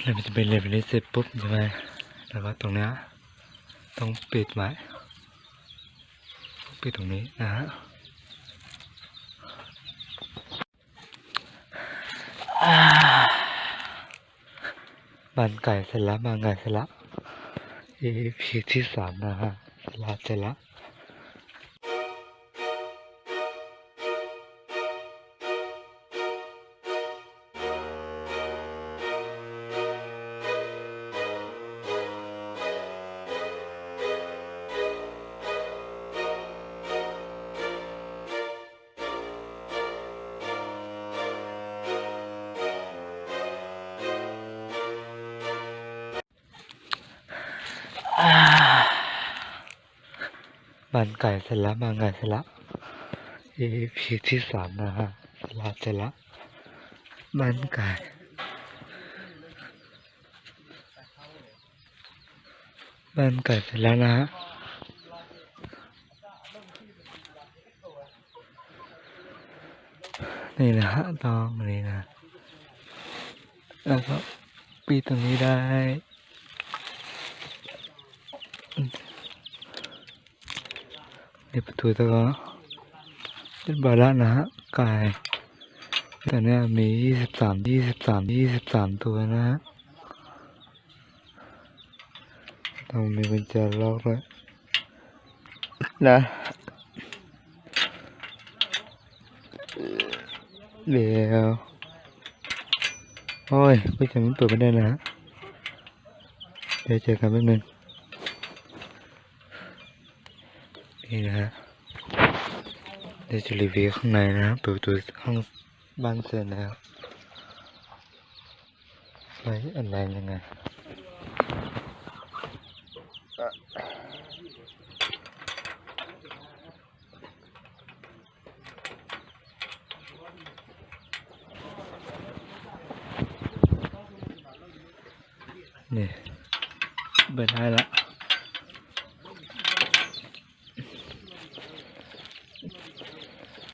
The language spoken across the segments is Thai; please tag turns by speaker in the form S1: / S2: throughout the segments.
S1: แล้วมันจะเป็นเลเวลนี้เสร็จปุ๊บใช่ไหมแล้วก็ตรงเนี้ยต้องปิดไว้ปิดตรงนี้นะฮะบ้านไก่เสร็จแล้วบ้านไก่เสร็จแล้ว EP ที่สามนะฮะเสร็จแล้วเสร็จแล้ว บ้านไก่เสร็จแล้วบ้านไก่เสร็จแล้ว EP ที่สามนะฮะเสร็จล้วเสร็จแล้วบ้านไก่บ้านไก่เสร็จแล้วนะฮะนี่นะฮะตองนี่นะ แล้วก็ปีตรงนี้ได้ นี่ประตูตะก็เป็นบาระนะฮะไก่แต่เนี้ยมียี่สิบสามยี่สิบสามยี่สิบสามตัวนะฮะต้องมีกุญแจล็อกด้วยนะเดี๋ยวโอ้ยกุญแจมันเปิดไม่ได้นะฮะเดี๋ยวเจอกันแป๊บนึง นี่นะฮะเดี๋ยวจะรีวิวข้างในนะเปิดประตูห้อง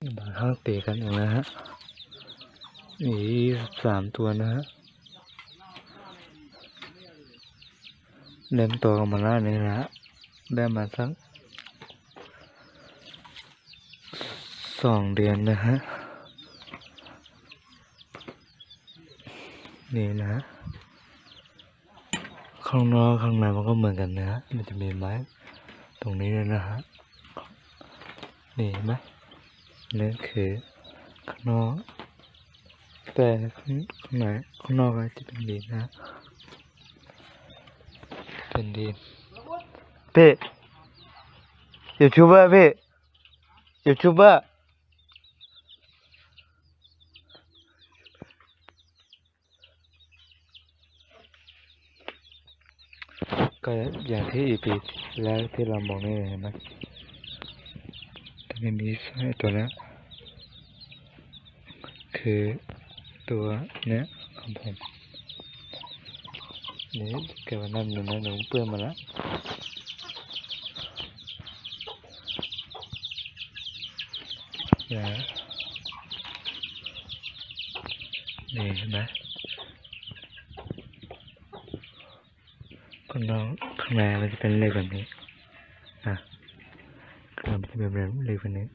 S1: บานเสร็จแล้วไว้อะไรยังไงนี่เปิดได้ละบางข้างเตะกันอยู่นะฮะมีสามตัวนะฮะเล่มตัวกันมาแล้วนี่นะฮะได้มาสักสองเดือนนะฮะนี่นะฮะข้างนอกข้างในมันก็เหมือนกันนะฮะมันจะมีไม้ตรงนี้ด้วยนะฮะนี่เห็นไหม นี่คือข้างนอก แต่ข้างในข้างนอกอาจจะเป็นดินนะ เป็นดินพี่ยูทูบเบอร์พี่ยูทูบเบอร์ก็อย่างที่อีพีแล้วที่เรามองนี่เห็นไหม ไม่มีไส้ตัวนี้คือตัวเนี้ยของผมนี่เก็บไว้นั่นหนึ่งนะหนูเปื้อนมาแล้วนะนี่เห็นไหมข้างนอกข้างในมันจะเป็นเล็กแบบนี้ กลับนแบบเล็กกว่านี้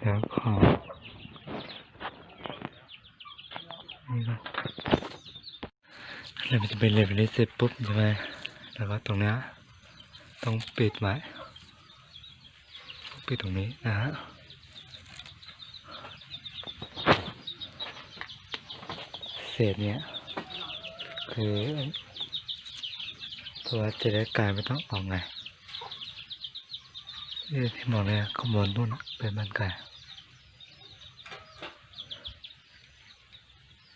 S1: แล้วขอนี่ก็แล้วมันจะเป็นเลเวลนี้เสร็จปุ๊บใช่ไหมแล้วก็ตรงเนี้ยต้องปิดไว้ปิดตรงนี้นะฮะเศษเนี้ยคือตัวจะได้กลายไม่ต้องออกไง นี่ที่มองเนี่ยข้างบนนู่นเป็นบ้านไก่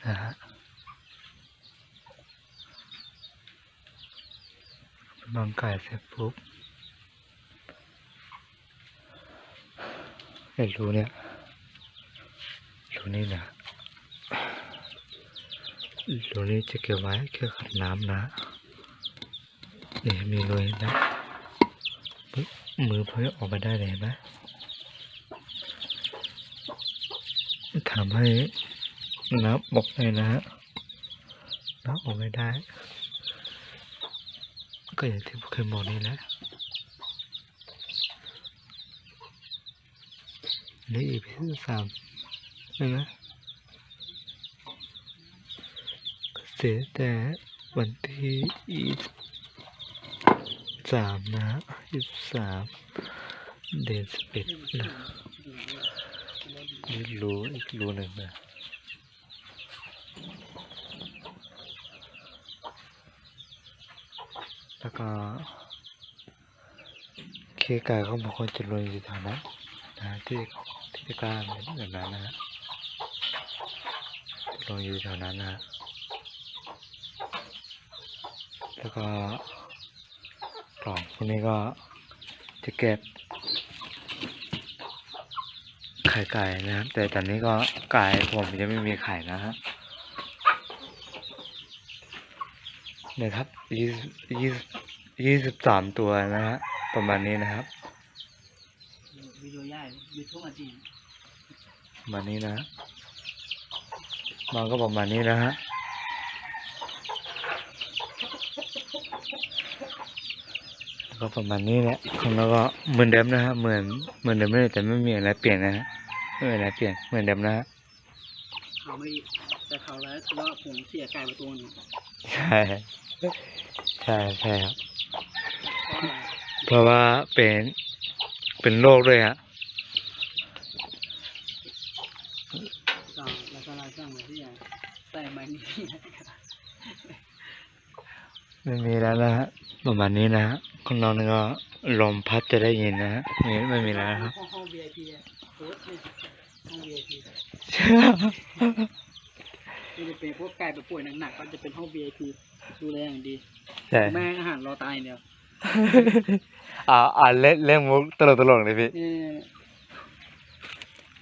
S1: นะฮะเป็นบ้านไก่เสร็จปุ๊บไอ้รูเนี่ยรูนี่นะรูนี้จะเก็บไว้แค่ขัดน้ำนะนี่มีรูนะ มือเพื่อออกมาได้เลยเห็นไหมทำให้น้ำออกเลยนะฮะนะออกไม่ได้ ก็อย่างที่เคยบอกนี่แหละนี่อีพีที่สามใช่ไหมเสียแต่วันที่ สามนะยี่สามเดือนสิบเอ็ดนะนี่รูอีกรูหนึ่งนะแล้วก็เคกายก็บางคนจะลงอยู่แถวนั้นะที่ที่จะกล้าแบบนั้นนะฮะลงอยู่แถวนั้นนะแล้วก็ กล่องพวกนี้ก็จะเก็บไข่ไก่นะครับ แต่ตอนนี้ก็ไก่ผมยังไม่มีไข่นะฮะเนี่ยครับยี่สิบยี่สิบยี่สิบสามตัวนะฮะประมาณนี้นะครับ
S2: วิดีโอใหญ่ยูทูบอาจีน
S1: ประมาณนี้นะฮะมันก็ประมาณนี้นะฮะ ก็ประมาณนี้แหละของเราก็เหมือนเดิมนะฮะเหมือนเหมือนเดิมเลยแต่ไม่มีอะไรเปลี่ยนนะฮะไม่มีอะไรเปลี่ยนเหมือนเดิมนะฮะ
S2: เขาไม่แต่เขาแล้วว่าผมเสียไก่ไปตัวหนึง
S1: ใช่ใช่ใช่ครับ
S2: เพราะอะไร
S1: เพราะว่าเป็นเป็นโรคด้วยฮะ
S2: ก็แล้วก็เราสร้างมาที่อย่างใส่ไม้นี่
S1: ไม่มีแล้วนะฮะประมาณนี้นะฮะ ของเราเนี่ยก็ลมพัดจะได้ยินนะฮะไม่ไม่มีแล้วนะครับ
S2: ห้องห้อง VIP อะเออเนี่ยห้อง VIP ที่จะเป็นพวกไก่ไปป่วยหนักๆก็จะเป็นห้อง VIP ดูแลอย่างดี
S1: ใช่
S2: แม่ให้อาหารรอตายอย่างเดียว
S1: อ่าอ่าเล่นเล่นมุกตลกตลกเลยพี่
S2: นี่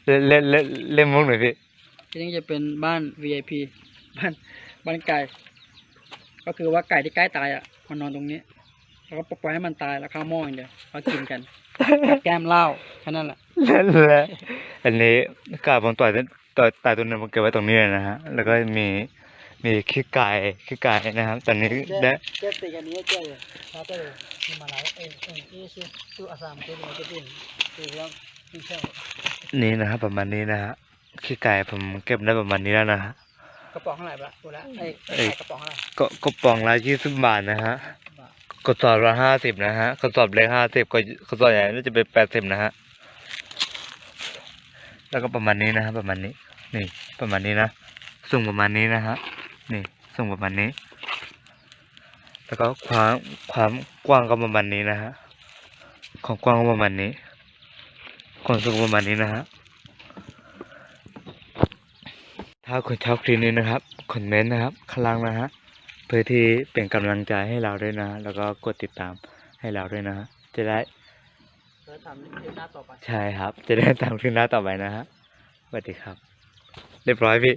S1: เล่นเล่นเล่นเล่นมุกหน่อยพี่
S2: ที่นี่จะเป็นบ้าน VIP บ้านบ้านไก่ ก็คือว่าไก่ที่ใกล้ตายอะมันนอนตรงนี้ แล้วก็ปล่อยให้มันตายแล้วข้าวหม้ออย่างเดียวเขากินกันกับแก้มเหล้าแค่นั้นแหละ
S1: เล่นเลยอันนี้กาผมต่อยต่อยตายตัวนึงผมเก็บไว้ตรงนี้เลยนะฮะ แล้วก็มีมีขี้ไก่ขี้ไก่นะครับ ตอนนี้ได้
S2: เจ๊ตีกันนี้เจ๊เลยเขาเจ๊เลยมีมาหลายเอ็นเอ็นที่ชื่อตู้อาสามเจ๊เลยเจ๊ตีคือว่าที่เช่า
S1: นี่นะครับประมาณนี้นะฮะขี้ไก่ผมเก็บได้ประมาณนี้แล้วนะฮะ
S2: กระป๋องเท่าไหร่ปะตัวละไอ้
S1: เอ้ย
S2: ไก่กระป๋องเท่าไหร่
S1: ก็ก็ปองละยี่สิบบาทนะฮะ
S2: บาท
S1: กระสอบละห้าสิบนะฮะกระสอบเล็กห้าสิบก็กระสอบใหญ่น่าจะเป็นแปดสิบนะฮะแล้วก็ประมาณนี้นะฮะประมาณนี้ นี่ ประมาณนี้นะสูงประมาณนี้นะฮะนี่สูงประมาณนี้ แล้วก็ความความกว้างก็ประมาณนี้นะฮะของกว้างก็ประมาณนี้ความสูงประมาณนี้นะฮะถ้าคุณชอบคลิปนี้นะครับคอมเมนต์นะครับข้างล่างนะฮะ เพื่อที่เป็นกำลังใจให้เราด้วยนะ แล้วก็กดติดตามให้เราด้วยนะฮะจะได้
S2: แล้วทำคลิปหน้าต่อไป
S1: ใช่ครับ จะได้ตามคลิปหน้าต่อไปนะฮะสวัสดีครับ เรียบร้อยพี่